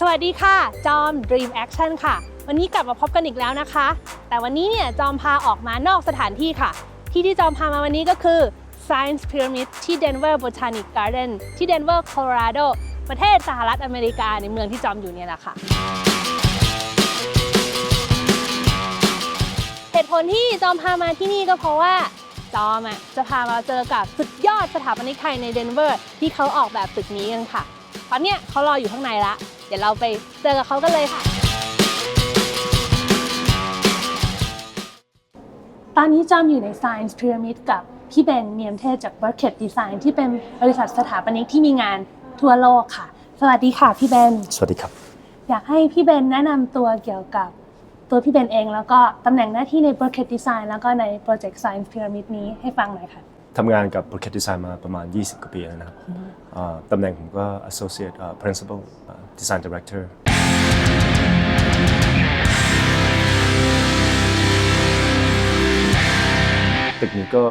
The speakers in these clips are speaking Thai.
สวัสดีค่ะ จอม Dream Action ค่ะ วันนี้กลับมาพบกันอีกแล้วนะคะ แต่วันนี้เนี่ยจอมพาออกมานอกสถานที่ค่ะ ที่ที่จอมพามาวันนี้ก็คือ Science Pyramid ที่ Denver Botanic Garden ที่ Denver Colorado ประเทศสหรัฐอเมริกาในเมืองที่จอมอยู่เนี่ยแหละค่ะ เหตุผลที่จอมพามาที่นี่ก็เพราะว่าจอมอะจะพามาเจอกับสุดยอดสถาปนิกไทยในเดนเวอร์ที่เขาออกแบบตึกนี้กันค่ะ ตอนเนี้ยเขารออยู่ข้างในละ เดี๋ยวเราไปเจอกับเขากันเลยค่ะ ตอนนี้จอมอยู่ใน Science Pyramid กับพี่เบนเนียมเทศจาก Bucket Design ที่เป็นบริษัทสถาปนิกที่มีงานทั่วโลกค่ะ สวัสดีค่ะพี่เบน สวัสดีครับ อยากให้พี่เบนแนะนำตัวเกี่ยวกับตัวพี่เบนเอง แล้วก็ตำแหน่งหน้าที่ใน Bucket Design แล้วก็ใน Project Science Pyramid นี้ให้ฟังหน่อยค่ะ ทำงานกับ Project Design มาประมาณ 20 กว่าปีแล้วนะครับอ่าตำแหน่งผมก็ Associate อ่า Principal อ่า Design Director ตึกนี้ก็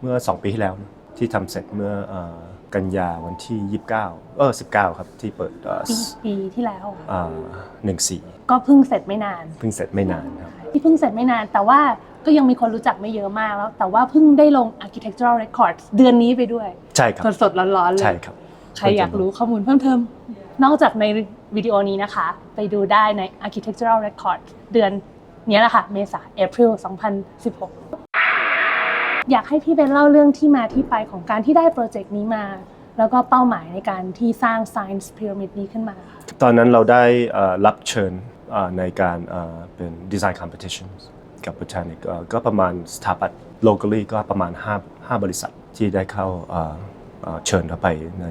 เมื่อ 2 ปีที่แล้วนะที่ทำเสร็จเมื่ออ่ากันยาวันที่ 29 เออ 19 ครับ ที่เปิดอ่าปีปีที่แล้วอ่า14 ก็เพิ่งเสร็จไม่นาน เพิ่งเสร็จไม่นานครับ ที่เพิ่งเสร็จไม่นานแต่ว่า ก็ยังมีคนรู้จักไม่เยอะมากแล้ว แต่ว่าเพิ่งได้ลง Architectural Records เดือนนี้ไปด้วย ใช่ครับสดๆร้อนๆเลใช่ยครับใครอยากรู้ข้อมูลเพิ่มเติม นอกจากในวิดีโอนี้นะคะ ไปดูได้ใน Architectural Record เดือนเนี้ยแหละค่ะ เมษา April 2016 อยากให้พี่เบนเล่าเรื่องที่มาที่ไปของการที่ได้โปรเจกต์นี้มา แล้วก็เป้าหมายในการที่สร้าง Science Pyramid นี้ขึ้นมาค่ะตอนนั้นเราได้เอ่อรับเชิญเอ่อในการเอ่อเป็น Design Competition กับ Botanic เอ่อก็ประมาณสถาปัตย์ locally ก็ประมาณ 5 5 บริษัทที่ได้เข้าเอ่อเอ่อเชิญเข้าไปใน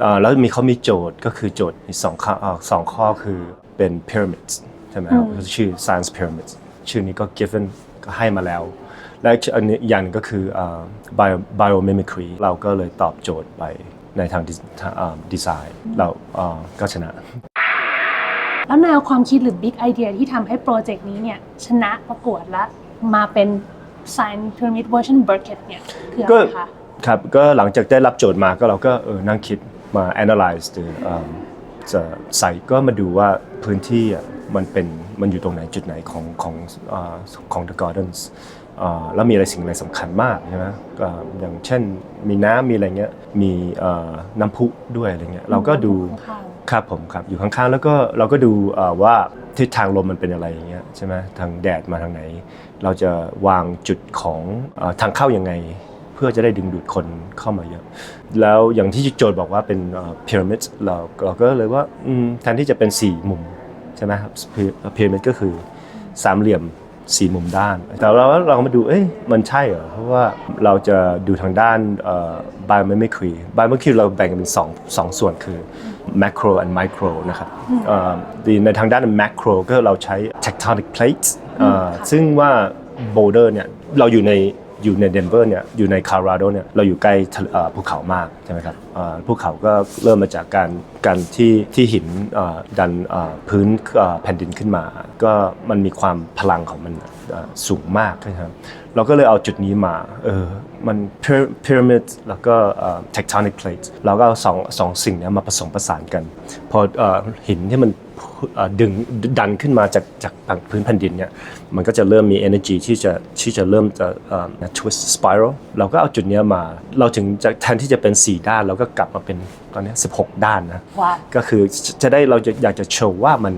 เอ่อแล้วมีเขามีโจทย์ก็คือโจทย์มีสองข้อเอ่อสองข้อคือเป็น pyramids ใช่ไหมครับอืมก็ชื่อ science pyramids ชื่อนี้ก็ given ก็ให้มาแล้ว และอันนี้อีกอย่างหนึ่งก็คือเอ่อ bio biomimicry เราก็เลยตอบโจทย์ไปในทางดีไซน์เราเอ่อก็ชนะ แล้วแนวความคิดหรือ Big Idea ที่ทำให้โปรเจกต์นี้เนี่ยชนะประกวดและมาเป็น Science Pyramid Version Bucket เนี่ยคืออะไรคะครับก็หลังจากได้รับโจทย์มาก็เราก็เออนั่งคิดมา analyze ดูเอิ่มจะใส่ก็มาดูว่าพื้นที่อะมันเป็นมันอยู่ตรงไหนจุดไหนของของอ่าของ the gardens อ่าแล้วมีอะไรสิ่งอะไรสำคัญมากใช่ไหมอ่าอย่างเช่นมีน้ำมีอะไรเงี้ยมีเอ่อน้ำพุด้วยอะไรเงี้ยเราก็ดูข้าง ครับผมครับอยู่ข้างๆ แล้วก็เราก็ดูว่าทิศทางลมมันเป็นอะไรอย่างเงี้ยใช่ไหมทางแดดมาทางไหน เราจะวางจุดของอทางเข้ายังไง เพื่อจะได้ดึงดูดคนเข้ามาเยอะ แล้วอย่างที่โจทย์บอกว่าเป็นพีระมิดเราเราก็เลยว่าแทนที่จะเป็น4มุมใช่ไหมครับพีระมิดก็คือสามเหลี่ยมสี่มุมด้าน แต่เราเรามาดูเอ้ยมันใช่เหรอเพราะว่าเราจะดูทางด้านเอ่อ biomimicry biomimicry เราแบ่งกันเป็นสองสองส่วนคือ macro and micro นะครับเอ่อในทางด้าน macro ก็เราใช้ tectonic plates เอ่อซึ่งว่า boulder เนี่ยเราอยู่ในอยู่ในเดนเวอร์เนี่ยอยู่ในคาราโดเนี่ยเราอยู่ใกล้ทะเลเอ่อภูเขามากใช่ไหมครับเอ่อภูเขาก็เริ่มมาจากการการที่ที่หินเอ่อดันเอ่อพื้นเอ่อแผ่นดินขึ้นมา ก็มันมีความพลังของมันเอ่อสูงมากนะครับเราก็เลยเอาจุดนี้มาเออ มันพีระมิดแล้วก็เอ่อ tectonic plate เราก็เอาสองสองสิ่งเนี้มาผสมผสานกัน พอเอ่อหินที่มันเอ่อดึงดันขึ้นมาจากจากพื้นแผ่นดินเนี่ยมันก็จะเริ่มมี energy ที่จะที่จะเริ่มจะเอ่อ twist spiral เราก็เอาจุดเนี้ยมา เราถึงจะแทนที่จะเป็น 4 ด้านเราก็กลับมาเป็นตอนเนี้ย16 ด้านนะว้าวก็คือจะได้เราจะอยากจะโชว์ว่ามัน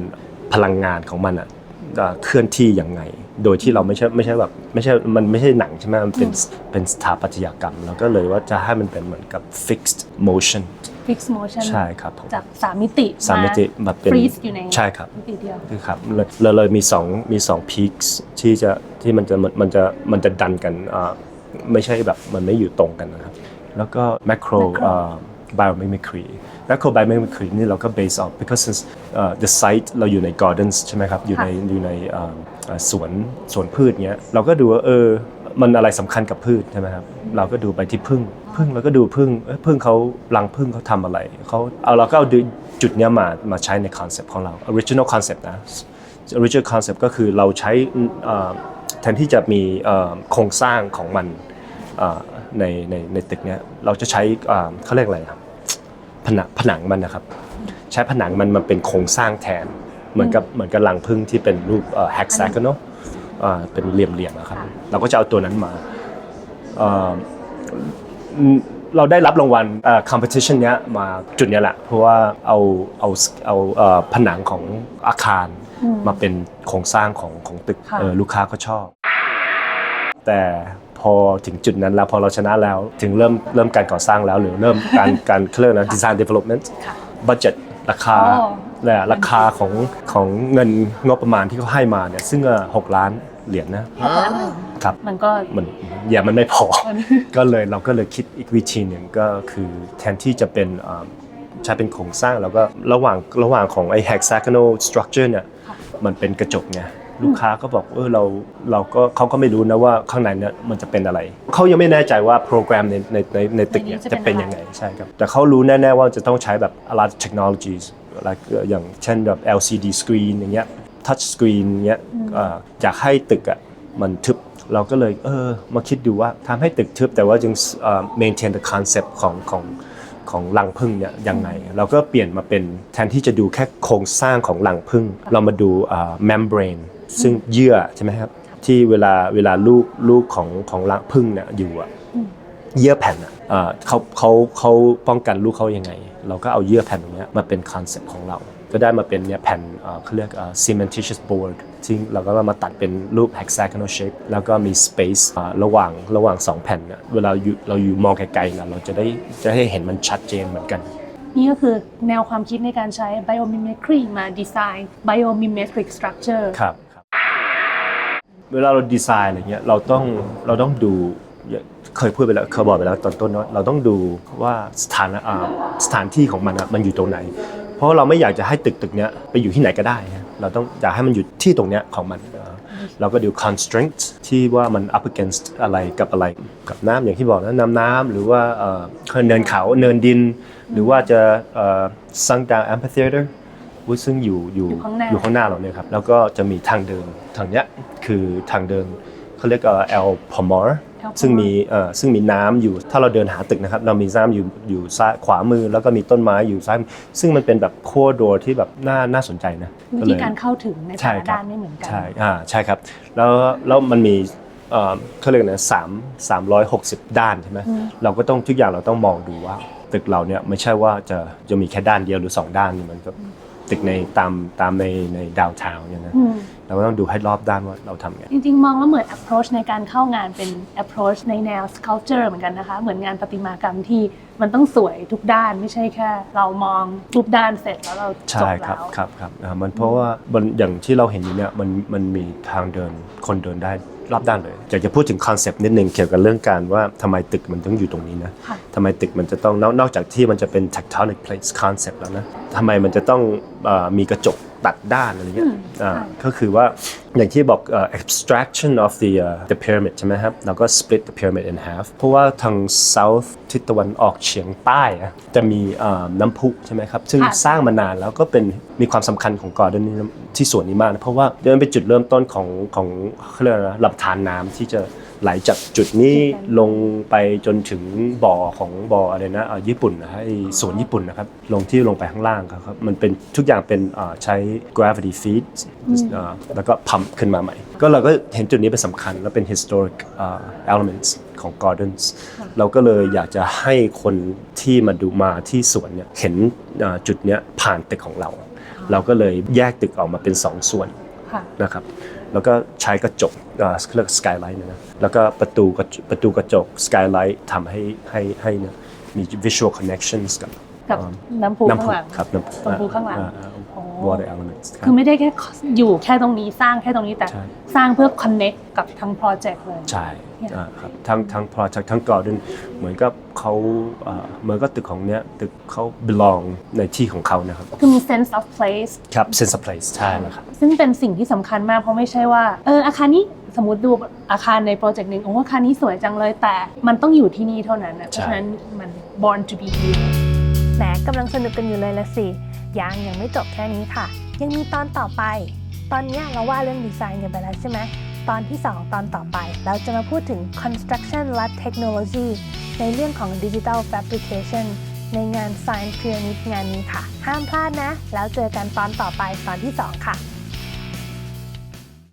พลังงานของมันอะ เอ่อเคลื่อนที่ยังไง โดยที่เราไม่ใช่ไม่ใช่แบบไม่ใช่มันไม่ใช่หนังใช่ไหมมันเป็นเป็นสถาปัตยกรรมเราก็เลยว่าจะให้มันเป็นเหมือนกับ fixed motion Fix Motion ใช่ครับผมจากสามมิติสามมิติแบบเป็นฟรีซอยู่ในใช่ครับมิติเดียวคือครับเลยเราเลยมีสองมีสองพีคที่จะที่มันจะมันจะมันจะดันกันอ่าไม่ใช่แบบมันไม่อยู่ตรงกันนะครับแล้วก็ macro Macro อ่า biomimicry macro biomimicry นี่เราก็ base on because since, อ่า the site เราอยู่ใน gardens ใช่ไหมครับ อยู่ในอยู่ในอ่าอ่าสวนสวนพืชเงี้ย เราก็ดูว่าเออ มันอะไรสำคัญกับพืชใช่ไหมครับ เราก็ดูไปที่พึ่งพึ่งเราก็ดูพึ่งเอ้ยพึ่งเขารังพึ่งเขาทำอะไรเขาเอาเราก็เอาดูจุดเนี้ยมามาใช้ในคอนเซปต์ของเรา original concept นะ original concept ก็คือเราใช้เอ่อแทนที่จะมีเอ่อโครงสร้างของมันเอ่อในในในตึกเนี้ยเราจะใช้เอ่อเขาเรียกอะไรครับ ผนังผนังมันนะครับ ใช้ผนังมันมาเป็นโครงสร้างแทน เหมือนกับเหมือนกับรังพึ่งที่เป็นรูปเอ่อ hexagonal อ่าเป็นเหลี่ยมๆนะครับ เราก็จะเอาตัวนั้นมาเอ่ออืมเราได้รับรางวัลเอ่อ competition เนี้ยมาจุดเนี้ยแหละ เพราะว่าเอาเอาเอาเอ่อผนังของอาคารอืมมาเป็นโครงสร้างของของตึกค่ะเออลูกค้าก็ชอบ แต่ พอถึงจุดนั้นแล้วพอเราชนะแล้วถึงเริ่มเริ่มการก่อสร้างแล้วหรือเริ่มการการเคลื่อนนะ design development ค่ะ budget ราคาอ๋อและราคาของของเงินงบประมาณที่เขาให้มาเนี่ยซึ่งก็หกล้านเหรียญนะครับมันก็มันอย่ามันไม่พอ ก็เลยเราก็เลยคิดอีกวิธีหนึ่งก็คือแทนที่จะเป็นอ่าใช้เป็นโครงสร้างแล้วก็ระหว่างระหว่างของไอ้ hexagonal structure เนี่ยค่ะมันเป็นกระจกไง ลูกค้าก็บอกเออเราเราก็เขาก็ไม่รู้นะว่าข้างในเนี่ยมันจะเป็นอะไรเขายังไม่แน่ใจว่าโปรแกรมในในในในตึกเนี่ยในนี้จะจะเป็เป็นนอะไรยังไงใช่ครับแต่เขารู้แน่ๆว่าจะต้องใช้แบบ a lot of technologies like เอ่ออย่างเช่นแบบ LCD screen อย่างเงี้ย touch screen เงี้ยเอ่ออยากให้ตึกอะมันทึบเราก็เลยเออมาคิดดูว่าทำให้ตึกทึบแต่ว่ายังเอ่อ maintain the concept ของของ ของรังพึ่งเนี่ยยังไง เราก็เปลี่ยนมาเป็นแทนที่จะดูแค่โครงสร้างของรังพึ่ง เรามาดูอ่า membrane ซึ่งเยื่อใช่ไหมครับที่เวลาเวลาลูกลูกของของรังพึ่งเนี่ยอยู่อะเยื่อแผ่นอะเอ่อเขาเขาเขาป้องกันลูกเขายังไง เราก็เอาเยื่อแผ่นตรงเนี้ยมาเป็นคอนเซ็ปต์ของเรา ก็ได้มาเป็นเนี่ยแผ่นเอ่อเขาเรียกเอ่อ cementitious board ซึ่งเราก็มาตัดเป็นรูป hexagonal shape แล้วก็มี space อ่าระหว่างระหว่างสองแผ่นเนี่ยเวลาอยู่เราอยู่มองไกลๆนะเราจะได้จะได้เห็นมันชัดเจนเหมือนกัน นี่ก็คือแนวความคิดในการใช้ biomimicry มาดีไซน์ biomimicry structure ครับครับเวลาเราดีไซน์อะไรเงี้ยเราต้องเราต้องดูเคยพูดไปแล้วเคยบอกไปแล้วตอนต้นว่าเราต้องดูว่าสถานอ่าสถานที่ของมันอะมันอยู่ตรงไหน เพราะเราไม่อยากจะให้ตึกตึกเนี้ยไปอยู่ที่ไหนก็ได้นะเราต้องอยากให้มันอยู่ที่ตรงเนี้ยของมันอ่าเราก็ดู constraint ที่ว่ามัน up against อะไรกับอะไรกับน้ำอย่างที่บอกนะน้ำน้ำหรือว่าเอ่อเนินเขาเนินดิน หรือว่าจะเอ่อ sunk down amphitheater วุ้ยซึ่งอยู่อยู่อยู่ข้างหน้าอยู่ข้างหน้าเราเนี่ยครับแล้วก็จะมีทางเดินทางเนี้ยคือทางเดินเขาเรียกเอ่อ El Pomar El ซึ่งมีเอ่อซึ่งมีน้ำอยู่ถ้าเราเดินหาตึกนะครับ เรามีน้ำอยู่อยู่ซ้ายขวามือแล้วก็มีต้นไม้อยู่ซ้ายมือซึ่งมันเป็นแบบโคดอที่แบบน่าน่าสนใจนะวิก็ธีเลยการเข้าถึงในแต่ใช่ละครับ ด้านไม่เหมือนกัน ใช่อ่าใช่ครับ แล้วแล้วมันมีเอ่อเขาเรียกนะสามสามร้อยหกสิบด้านใช่ไหมอืม เราก็ต้องทุกอย่างเราต้องมองดูว่า ตึกเราเนี่ยไม่ใช่ว่าจะจะมีแค่ด้านเดียวหรือสองด้านนี่มันก็ตึกในตามตามในในดาวทาวน์เนี่ยนะ อืม เราก็ต้องดูให้รอบด้านว่าเราทำไง จริง ๆ มองแล้วเหมือน approach ในการเข้างานเป็น approach ในแนว sculpture เหมือนกันนะคะ เหมือนงานประติมากรรมที่มันต้องสวยทุกด้านไม่ใช่แค่ เรามองรูปด้านเสร็จแล้วเราจใช่บครับแล้วครับครับอ่ามันเพราะว่ามันอย่างที่เราเห็นอยู่เนี่ยมันมันมีทางเดินคนเดินได้รอบด้านเลย อยากจะพูดถึงคอนเซปต์นิดนึงเกี่ยวกับเรื่องการว่าทำไมตึกมันต้องอยู่ตรงนี้นะค่ะ ทำไมตึกมันจะต้องนอกนอกจากที่มันจะเป็น tectonic plates concept แล้วนะทำไมมันจะต้องเอ่อมีกระจก ตัดด้านอะไรเงี้ยอืมอ่าใช่ก็คือว่าอย่างที่บอกเอ่อ abstraction of the uh, the pyramid ใช่ไหมครับเราก็ split the pyramid in half เพราะว่าทาง south ทิศตะวันออกเฉียงใต้อะจะมีเอ่อน้ำพุใช่ไหมครับ ซึ่งค่ะสร้างมานานแล้วก็เป็นมีความสำคัญของกอร์ดนนี้ที่ส่วนนี้มากนะเพราะว่าเดินเป็นจุดเริ่มต้นของของเขาเรียกอะไรนะลำธารน้ำที่จะ ไหลจากจุดนี้ลงไปจนถึงบ่อของบ่ออะไรนะเอ่อญี่ปุ่นนะฮะไอ้สวนญี่ปุ่นนะครับ ลงที่ลงไปข้างล่างครับมันเป็นทุกอย่างเป็นเอ่อใช้ gravity feed เอ่อแล้วก็พัมขึ้นมาใหม่ ก็เราก็เห็นจุดนี้เป็นสำคัญและเป็น historic เอ่อ elements ของ gardens เราก็เลยอยากจะให้คนที่มาดูมาที่สวนเนี่ยเห็นเอ่อจุดเนี้ยผ่านตึกของเรา เราก็เลยแยกตึกออกมาเป็น 2 ส่วนค่ะ นะครับแล้วก็ใช้กระจกเอ่อเรียกสกายไลท์นะแล้วก็ประตูกระจประตูกระจกสกายไลท์ทำให้ให้ให้เนี่ยมี visual connections กับกับเอ่อน้ำพุน้ำข้างพุหลังครับน้ำพุน้ำพุข้างหลังอ่อ่าโอ้ water elements ครับ คือไม่ได้แค่อยู่แค่ตรงนี้สร้างแค่ตรงนี้แต่ใช่ สร้างเพื่อ connect กับทั้งโปรเจกต์เลย ใช่เนี่ย อ่าครับทั้งทั้ง project ทั้ง garden เหมือนกับเขาเอ่อเหมือนกับตึกของเนี้ยตึกเขา belong ในที่ของเขานะครับ คือมี sense of place ครับ sense of place ใช่แล้วครับซึ่งเป็นสิ่งที่สำคัญมากเพราะไม่ใช่ว่าเอออาคารนี้สมมติดูอาคารในโปรเจกต์หนึ่งโอ้อาคารนี้สวยจังเลยแต่มันต้องอยู่ที่นี่เท่านั้นนะเพราะฉะนั้นมัน born to be here แหมกำลังสนุกกันอยู่เลยละสิ ยังยังไม่จบแค่นี้ค่ะ ยังมีตอนต่อไป ตอนนี้เราว่าเรื่องดีไซน์กันไปแล้วใช่ไหมตอนที่ 2 ตอนต่อไป เราจะมาพูดถึง construction และ technology ในเรื่องของ digital fabrication ในงาน Science Pyramid งานนี้ค่ะ ห้ามพลาดนะ แล้วเจอกันตอนต่อไปตอนที่ 2 ค่ะ